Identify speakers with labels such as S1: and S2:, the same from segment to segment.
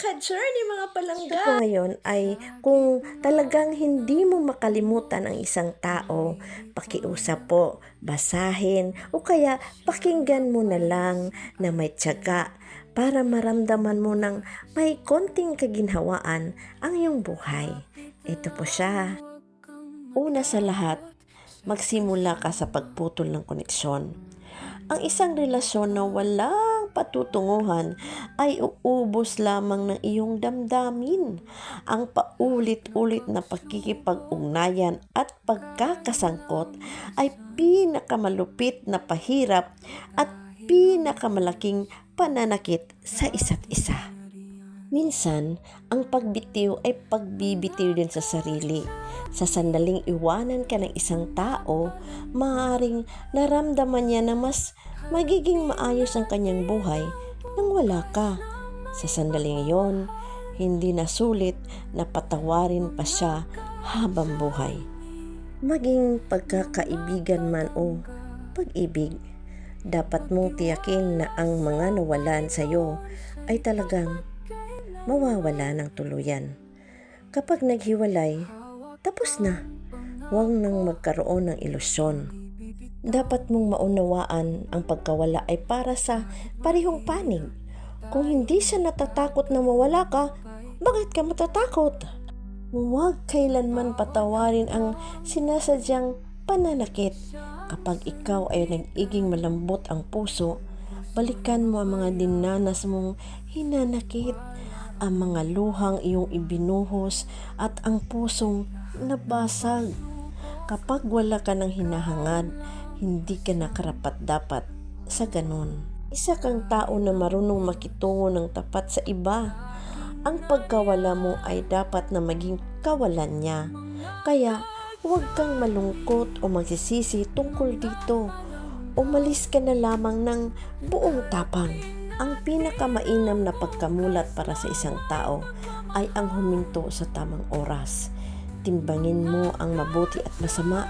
S1: ka-journey mga palangga.
S2: Ito ngayon ay kung talagang hindi mo makalimutan ang isang tao, pakiusap po, basahin o kaya pakinggan mo na lang na may tiyaga para maramdaman mo ng may konting kaginhawaan ang iyong buhay. Ito po siya. Una sa lahat, magsimula ka sa pagputol ng koneksyon. Ang isang relasyon na patutunguhan ay uubos lamang ng iyong damdamin. Ang paulit-ulit na pakikipag-ugnayan at pagkakasangkot ay pinakamalupit na pahirap at pinakamalaking pananakit sa isa't isa. Minsan, ang pagbitiw ay pagbibitiw din sa sarili. Sa sandaling iwanan ka ng isang tao, maaaring naramdaman niya na mas magiging maayos ang kanyang buhay nang wala ka. Sa sandaling iyon, hindi na sulit na patawarin pa siya habang buhay. Maging pagkakaibigan man o pag-ibig, dapat mong tiyakin na ang mga nawalan sa iyo ay talagang mawawala ng tuluyan. Kapag naghiwalay, tapos na. Huwag nang magkaroon ng ilusyon. Dapat mong maunawaan ang pagkawala ay para sa parihong panig. Kung hindi siya natatakot na mawala ka, bakit ka matatakot? Huwag kailanman patawarin ang sinasadyang pananakit. Kapag ikaw ay nag-iging malambot ang puso, balikan mo ang mga dinanas mong hinanakit, ang mga luhang iyong ibinuhos at ang pusong nabasag. Kapag wala ka ng hinahangad, hindi ka nakarapat dapat sa ganun. Isa kang tao na marunong makitungo ng tapat sa iba. Ang pagkawala mo ay dapat na maging kawalan niya. Kaya huwag kang malungkot o magsisisi tungkol dito. Umalis ka na lamang ng buong tapang. Ang pinakamainam na pagkamulat para sa isang tao ay ang huminto sa tamang oras. Timbangin mo ang mabuti at masama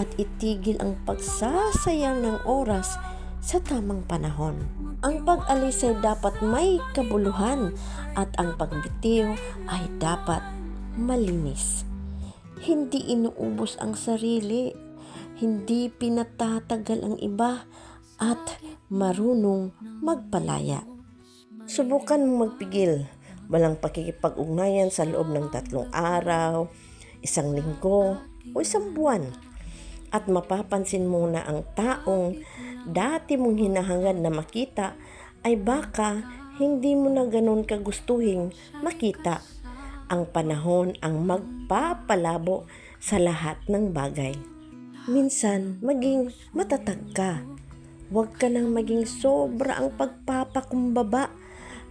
S2: at itigil ang pagsasayang ng oras sa tamang panahon. Ang pag-alis ay dapat may kabuluhan at ang pagbitiw ay dapat malinis. Hindi inuubos ang sarili, hindi pinatatagal ang iba at marunong magpalaya. Subukan mong magpigil. Walang pakikipag-ugnayan sa loob ng tatlong araw, isang linggo, o isang buwan. At mapapansin mo na ang taong dati mong hinahangad na makita ay baka hindi mo na ganun kagustuhin makita. Ang panahon ang magpapalabo sa lahat ng bagay. Minsan, maging matatag ka. Huwag ka nang maging sobra ang pagpapakumbaba.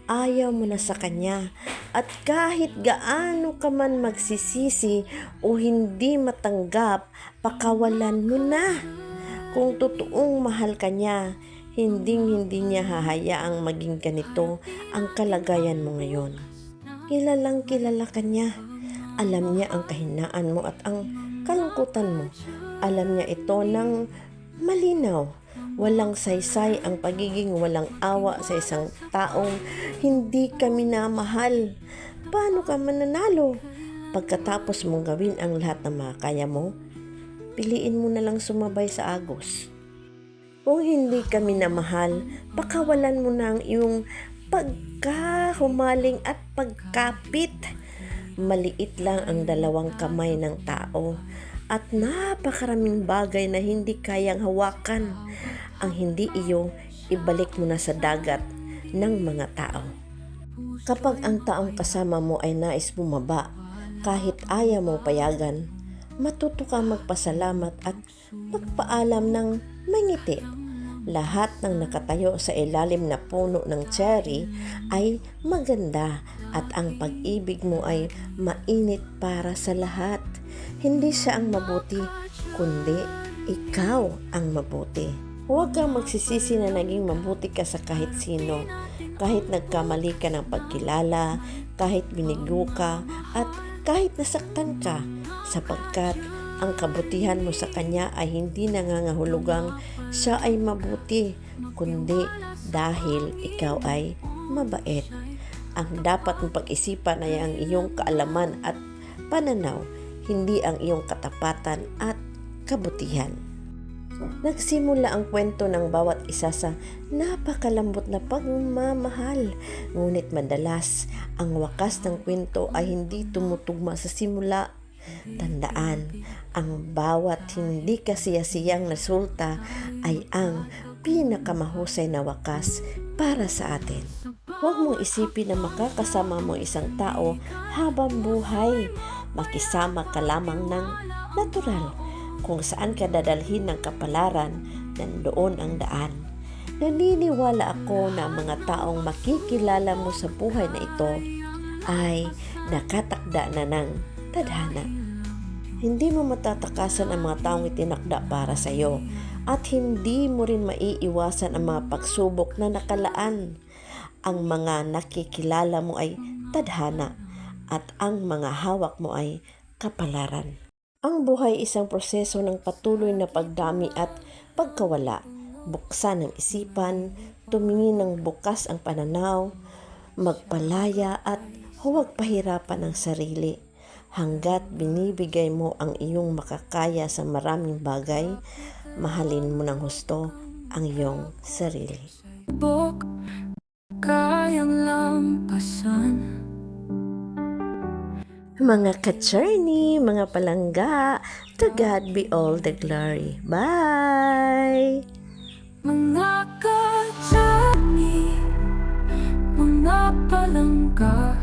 S2: Ayaw mo na sa kanya. At kahit gaano ka man magsisisi o hindi matanggap, pakawalan mo na. Kung totoong mahal ka niya, hinding hindi niya hahayaang maging ganito ang kalagayan mo ngayon. Kilalang kilala ka niya. Alam niya ang kahinaan mo at ang kalungkutan mo. Alam niya ito ng malinaw. Walang saysay ang pagiging walang awa sa isang taong hindi ka minamahal. Paano ka mananalo? Pagkatapos mong gawin ang lahat ng makakaya mo, piliin mo na lang sumabay sa agos. Kung hindi ka minamahal, pakawalan mo na ang iyong pagkahumaling at pagkapit. Maliit lang ang dalawang kamay ng tao at napakaraming bagay na hindi kayang hawakan. Ang hindi iyo, ibalik mo na sa dagat ng mga tao. Kapag ang taong kasama mo ay nais bumaba, kahit ayaw mo payagan, matuto ka magpasalamat at magpaalam ng mangiti. Lahat ng nakatayo sa ilalim na puno ng cherry ay maganda at ang pag-ibig mo ay mainit para sa lahat. Hindi siya ang mabuti, kundi ikaw ang mabuti. Huwag kang magsisisi na naging mabuti ka sa kahit sino. Kahit nagkamali ka ng pagkilala, kahit binigo ka, at kahit nasaktan ka, sapagkat ang kabutihan mo sa kanya ay hindi nangangahulugang siya ay mabuti, kundi dahil ikaw ay mabait. Ang dapat mong pag-isipan ay ang iyong kaalaman at pananaw, hindi ang iyong katapatan at kabutihan. Nagsimula ang kwento ng bawat isa sa napakalambot na pagmamahal. Ngunit madalas, ang wakas ng kwento ay hindi tumutugma sa simula. Tandaan, ang bawat hindi kasiyasiyang resulta ay ang pinakamahusay na wakas para sa atin. Huwag mong isipin na makakasama mo isang tao habang buhay. Makisama ka lamang ng natural kung saan ka dadalhin ng kapalaran, nandoon ang daan. Naniniwala ako na mga taong makikilala mo sa buhay na ito ay nakatakda na ng tadhana. Hindi mo matatakasan ang mga taong itinakda para sa iyo at hindi mo rin maiiwasan ang mga pagsubok na nakalaan. Ang mga nakikilala mo ay tadhana at ang mga hawak mo ay kapalaran. Ang buhay isang proseso ng patuloy na pagdami at pagkawala. Buksan ang isipan, tumingin ng bukas ang pananaw, magpalaya at huwag pahirapan ang sarili. Hanggat binibigay mo ang iyong makakaya sa maraming bagay, mahalin mo ng husto ang iyong sarili.
S1: Bok, kayang lampasan
S2: Mga ka-journey, mga palangga, to God be all the glory. Bye!
S1: Mga katsani Mga palangga